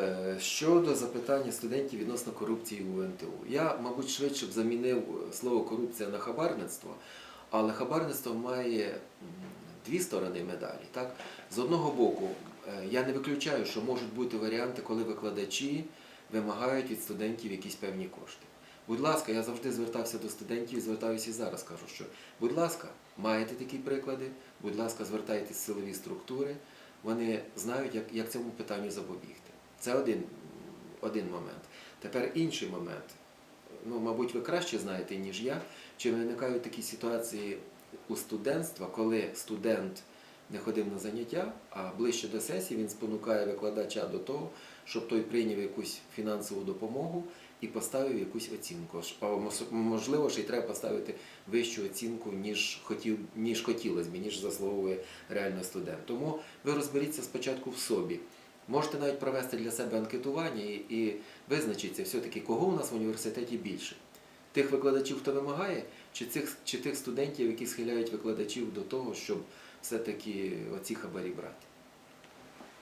Е, Щодо запитання студентів відносно корупції у НТУ, я, мабуть, швидше б замінив е, слово корупція на хабарництво, але хабарництво має дві сторони медалі. Так? З одного боку, е, я не виключаю, що можуть бути варіанти, коли викладачі вимагають від студентів якісь певні кошти. Будь ласка, я завжди звертався до студентів і звертаюся і зараз. Кажу, що будь ласка, маєте такі приклади, будь ласка, звертайтесь в силові структури. Вони знають, як, як цьому питанню запобігти. Це один, один момент. Тепер інший момент. Ну, мабуть, ви краще знаєте, ніж я, чи виникають такі ситуації у студентства, коли студент не ходив на заняття, а ближче до сесії він спонукає викладача до того, щоб той прийняв якусь фінансову допомогу і поставив якусь оцінку. Можливо, ще й треба поставити вищу оцінку, ніж хотів, ніж хотілося б, ніж заслуговує реально студент. Тому ви розберіться спочатку в собі. Можете навіть провести для себе анкетування і, визначитися все-таки, кого у нас в університеті більше. Тих викладачів, хто вимагає, чи, цих, чи тих студентів, які схиляють викладачів до того, щоб все-таки оці хабарі брати.